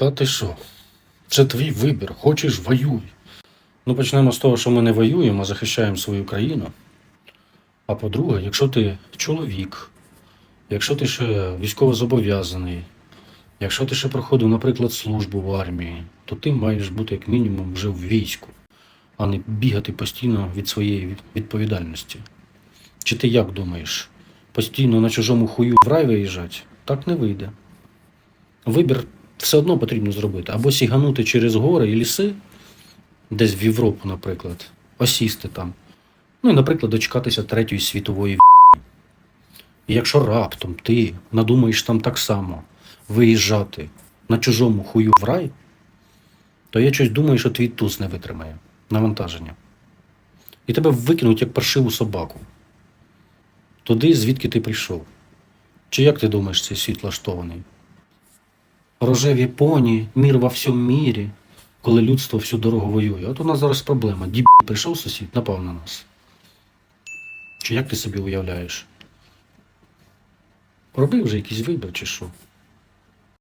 Та ти що? Це твій вибір. Хочеш воюй. Ну, почнемо з того, що ми не воюємо, а захищаємо свою країну. А по-друге, якщо ти чоловік, якщо ти ще військовозобов'язаний, якщо ти ще проходив, наприклад, службу в армії, то ти маєш бути як мінімум вже в війську, а не бігати постійно від своєї відповідальності. Чи ти як думаєш? Постійно на чужому хую в рай виїжджати? Так не вийде. Вибір все одно потрібно зробити. Або сіганути через гори і ліси, десь в Європу, наприклад, осісти там. Ну і, наприклад, дочекатися Третьої світової війни. І якщо раптом ти надумаєш там так само виїжджати на чужому хую в рай, то я щось думаю, що твій туз не витримає навантаження. І тебе викинуть як паршиву собаку. Туди, звідки ти прийшов. Чи як ти думаєш, цей світ влаштований? Рожеві поні, мір во всьому мірі, коли людство всю дорогу воює. От у нас зараз проблема. Діб прийшов сусід, напав на нас. Чи як ти собі уявляєш? Роби вже якийсь вибір, чи що?